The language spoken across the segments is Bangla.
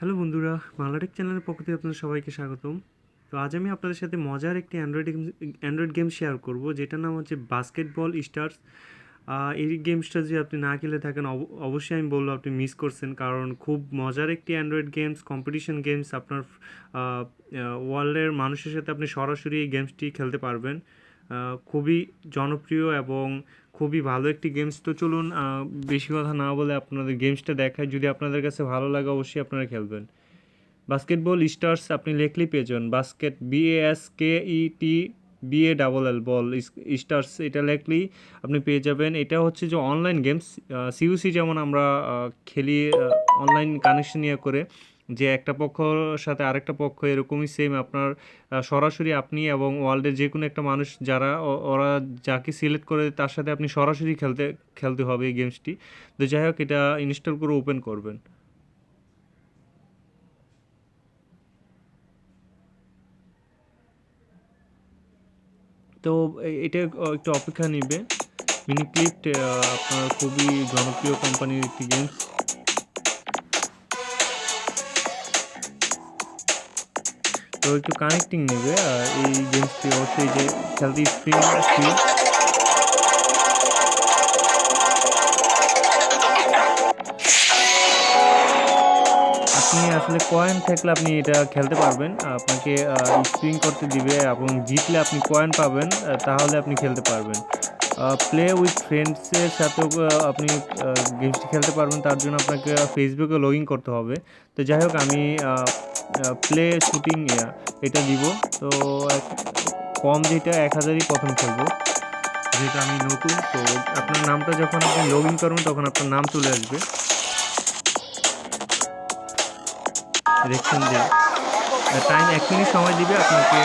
হ্যালো বন্ধুরা, বাংলাটেক চ্যানেলের পক্ষ থেকে আপনাদের সবাইকে স্বাগতম। তো আজ আমি আপনাদের সাথে মজার একটি android game android game share করব, যেটার নাম হচ্ছে বাস্কেটবল স্টার্স এই গেমসটা যদি আপনি না খেলে থাকেন, অব- অবশ্যই আমি বলব আপনি মিস করছেন, কারণ খুব মজার একটি অ্যান্ড্রয়েড গেমস কম্পিটিশন গেমস আপনার ওয়ার্ল্ডের মানুষের সাথে আপনি সরাসরি এই গেমসটি খেলতে পারবেন। খুবই জনপ্রিয় এবং খুবই ভালো একটি গেমস তো চলুন বেশি কথা না বলে আপনাদের গেমসটা দেখায় যদি আপনাদের কাছে ভালো লাগে, অবশ্যই আপনারা খেলবেন। বাস্কেটবল স্টার্স আপনি লেখলেই পেয়ে যাবেন। Basket B S K E T B A double L ball stars এটা লেখলেই আপনি পেয়ে যাবেন। এটা হচ্ছে যে অনলাইন গেমস সিইউসি যেমন আমরা খেলি অনলাইন কানেকশন ইয়ে করে। যে একটা পক্ষর সাথে আরেকটা পক্ষ এরকমই সেম আপনার সরাসরি আপনি এবং ওয়ার্ল্ডের যে কোনো একটা মানুষ যারা ওরা যাকে সিলেক্ট করে তার সাথে আপনি সরাসরি খেলতে খেলতে হবে এই গেমসটি তো যাই হোক, এটা ইনস্টল করে ওপেন করবেন। তো এটা একটু অপেক্ষা নিবে। মিনি আপনার খুবই জনপ্রিয় কোম্পানির একটি গেমস তো একটু কানেক্টিং নেবে, আর এই গেমসটি অবশ্যই যে খেলতে স্ক্রিন ফ্রি আপনি আসলে কয়েন থাকলে আপনি এটা খেলতে পারবেন। আপনাকে স্প্রিং করতে দিবে এবং জিতলে আপনি কয়েন পাবেন তাহলে আপনি খেলতে পারবেন। প্লে উইথ ফ্রেন্ডসের সাথেও আপনি গেমসটি খেলতে পারবেন। তার জন্য আপনাকে ফেসবুকে লগ ইন করতে হবে। তো যাই হোক, আমি প্লে শুটিং এটা দিব তো কম যেটা এক হাজারই প্রথম খেলব। যেটা আমি নতুন, তো আপনার নামটা যখন আপনি লগ ইন করবেন, তখন আপনার নাম চলে আসবে। দেখছেন যে টাইম এক মিনিট সময় দিবে, আপনাকে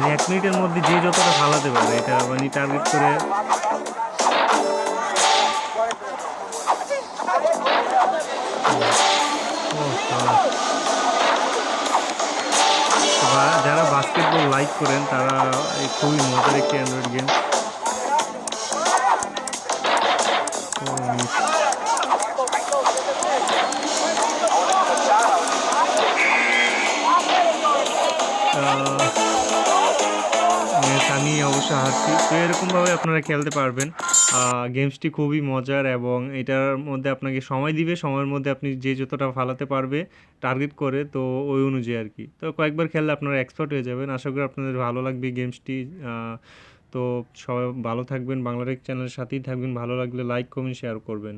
মানে এক মিনিটের মধ্যে যে যতটা ফালাতে পারে এটা মানে টার্গেট করে যারা বাস্কেটবল লাইক করেন, তারা খুবই মজার একটি অ্যান্ড্রয়েড গেম আমি অবশ্য হারছি তো এরকমভাবে আপনারা খেলতে পারবেন। গেমসটি খুবই মজার এবং এটার মধ্যে আপনাকে সময় দিবে। সময়ের মধ্যে আপনি যে যতটা ফালাতে পারবে টার্গেট করে, তো ওই অনুযায়ী আর কি। তো কয়েকবার খেললে আপনারা এক্সপার্ট হয়ে যাবেন। আশা করি আপনাদের ভালো লাগবে গেমসটি তো সবাই ভালো থাকবেন। বাংলাটেক চ্যানেলের সাথেই থাকবেন। ভালো লাগলে লাইক কমেন্ট শেয়ার করবেন।